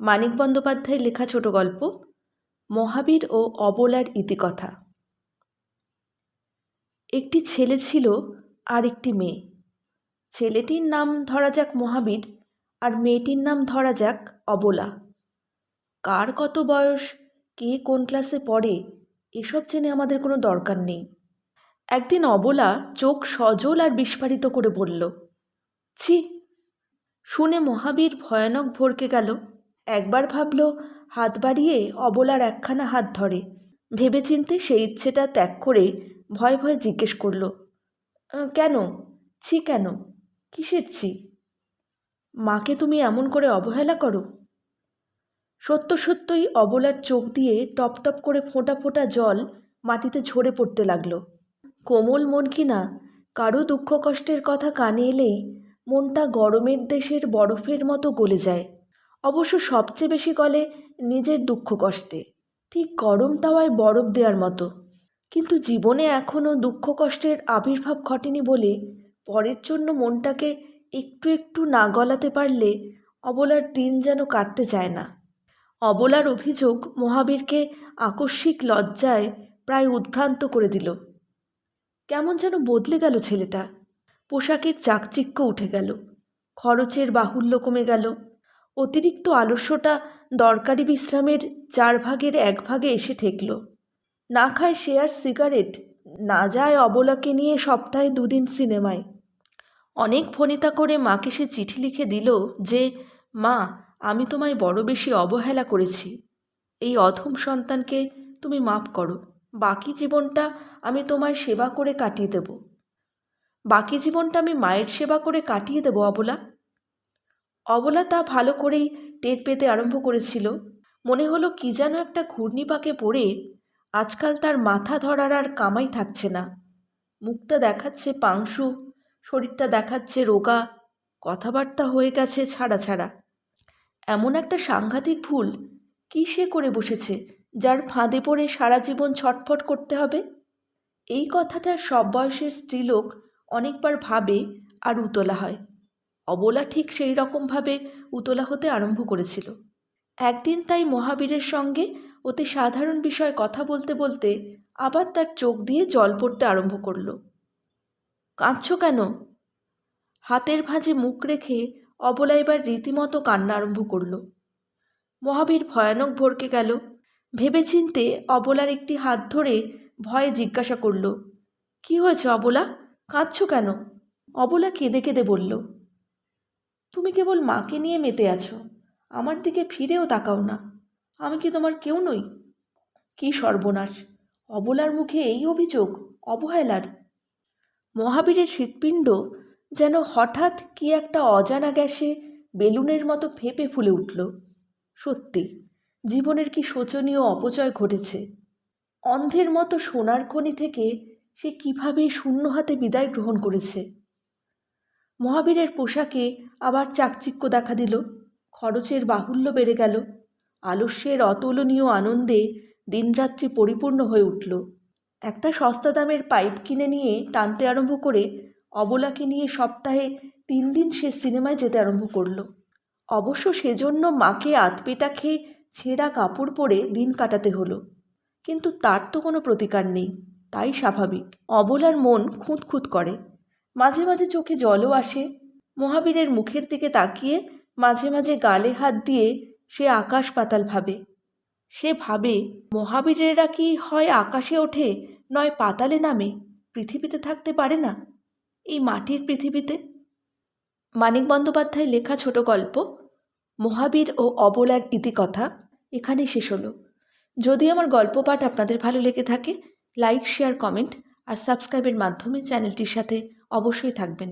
মানিক বন্দ্যোপাধ্যায়ের লেখা ছোট গল্প, মহাবীর ও অবলার ইতিকথা। একটি ছেলে ছিল আর একটি মেয়ে। ছেলেটির নাম ধরা যাক মহাবীর আর মেয়েটির নাম ধরা যাক অবলা। কার কত বয়স, কে কোন ক্লাসে পড়ে, এসব জেনে আমাদের কোনো দরকার নেই। একদিন অবলা চোখ সজল আর বিস্ফারিত করে বলল, ছি। শুনে মহাবীর ভয়ানক ভরকে গেল। একবার ভাবল, হাত বাড়িয়ে অবলার একখানা হাত ধরে। ভেবেচিন্তে সেই ইচ্ছেটা ত্যাগ করে ভয় ভয়ে জিজ্ঞেস করল কেন? ছি কেন? কিসের ছি? মাকে তুমি এমন করে অবহেলা করো? সত্য সত্যই অবলার চোখ দিয়ে টপ টপ করে ফোঁটা ফোঁটা জল মাটিতে ঝরে পড়তে লাগল। কোমল মন কিনা কারও দুঃখ কষ্টের কথা কানে এলেই মনটা গরমের দেশের বরফের মতো গলে যায়। অবশ্য সবচেয়ে বেশি গলে নিজের দুঃখ কষ্টে। ঠিক গরম তাওয়ায় বরফ দেওয়ার মতো। কিন্তু জীবনে এখনও দুঃখ কষ্টের আবির্ভাব ঘটেনি বলে পরের জন্য মনটাকে একটু একটু না গলাতে পারলে অবলার দিন যেন কাটতে চায় না। অবলার অভিযোগ মহাবীরকে আকস্মিক লজ্জায় প্রায় উদ্ভ্রান্ত করে দিল। কেমন যেন বদলে গেল ছেলেটা। পোশাকের চাকচিক্য উঠে গেল। খরচের বাহুল্য কমে গেল। অতিরিক্ত আলস্যটা দরকারি বিশ্রামের চার ভাগের এক ভাগে এসে ঠেকল। না খায় সে আর সিগারেট, না যায় অবলাকে নিয়ে সপ্তাহে দুদিন সিনেমায়। অনেক ফণিতা করে মাকে সে চিঠি লিখে দিল যে, মা, আমি তোমায় বড় বেশি অবহেলা করেছি। এই অধম সন্তানকে তুমি মাফ করো। বাকি জীবনটা আমি তোমায় সেবা করে কাটিয়ে দেব। বাকি জীবনটা আমি মায়ের সেবা করে কাটিয়ে দেব অবলা। অবলা তা ভালো করেই টের পেতে আরম্ভ করেছিল। মনে হলো কি যেন একটা ঘূর্ণিপাকে পড়ে আজকাল তার মাথা ধরার আর কামাই থাকছে না। মুখটা দেখাচ্ছে পাংশু, শরীরটা দেখাচ্ছে রোগা, কথাবার্তা হয়ে গেছে ছাড়া ছাড়া। এমন একটা সাংঘাতিক ভুল কী সে করে বসেছে যার ফাঁদে পড়ে সারা জীবন ছটফট করতে হবে? এই কথাটা সব বয়সের স্ত্রীলোক অনেকবার ভাবে আর উতলা হয়। অবলা ঠিক সেই রকমভাবে উতলা হতে আরম্ভ করেছিল। একদিন তাই মহাবীরের সঙ্গে অতি সাধারণ বিষয়ে কথা বলতে বলতে আবার তার চোখ দিয়ে জল পড়তে আরম্ভ করল। কাঁদছ কেন? হাতের ভাঁজে মুখ রেখে অবলা এবার রীতিমতো কান্না আরম্ভ করল। মহাবীর ভয়ানক ভরকে গেল। ভেবেচিন্তে অবলার একটি হাত ধরে ভয়ে জিজ্ঞাসা করল, কি হয়েছে অবলা? কাঁদছ কেন? অবলা কেঁদে কেঁদে বলল তুমি কেবল মাকে নিয়ে মেতে আছো। আমার দিকে ফিরেও তাকাও না। আমি কি তোমার কেউ নই? কি সর্বনাশ! অবলার মুখে এই অভিযোগ, অবহেলার। মহাবীরের হৃৎপিণ্ড যেন হঠাৎ কি একটা অজানা গ্যাসে বেলুনের মতো ফেঁপে ফুলে উঠল। সত্যি, জীবনের কি শোচনীয় অপচয় ঘটেছে। অন্ধের মতো সোনার খনি থেকে সে কীভাবে শূন্য হাতে বিদায় গ্রহণ করেছে? মহাবীরের পোশাকে আবার চাকচিক্য দেখা দিল। খরচের বাহুল্য বেড়ে গেল। আলস্যের অতুলনীয় আনন্দে দিনরাত্রি পরিপূর্ণ হয়ে উঠল। একটা সস্তা দামের পাইপ কিনে নিয়ে টানতে আরম্ভ করে অবলাকে নিয়ে সপ্তাহে তিন দিন সে সিনেমায় যেতে আরম্ভ করল। অবশ্য সেজন্য মাকে আতপেটা খেয়ে ছেঁড়া কাপড় পরে দিন কাটাতে হলো। কিন্তু তার তো কোনো প্রতিকার নেই, তাই স্বাভাবিক। অবলার মন খুঁত খুঁত করে। মাঝে মাঝে চোখে জলও আসে। মহাবীরের মুখের দিকে তাকিয়ে মাঝে মাঝে গালে হাত দিয়ে সে আকাশ পাতাল ভাবে। সে ভাবে, মহাবীরেরা কি হয় আকাশে ওঠে, নয় পাতালে নামে, পৃথিবীতে থাকতে পারে না? এই মাটির পৃথিবীতে? মানিক বন্দ্যোপাধ্যায় লেখা ছোট গল্প, মহাবীর ও অবলার ইতিকথা, এখানেই শেষ হলো। যদি আমার গল্প পাঠ আপনাদের ভালো লেগে থাকে, লাইক, শেয়ার, কমেন্ট আর সাবস্ক্রাইবের মাধ্যমে চ্যানেলটির সাথে অবশ্যই থাকবেন।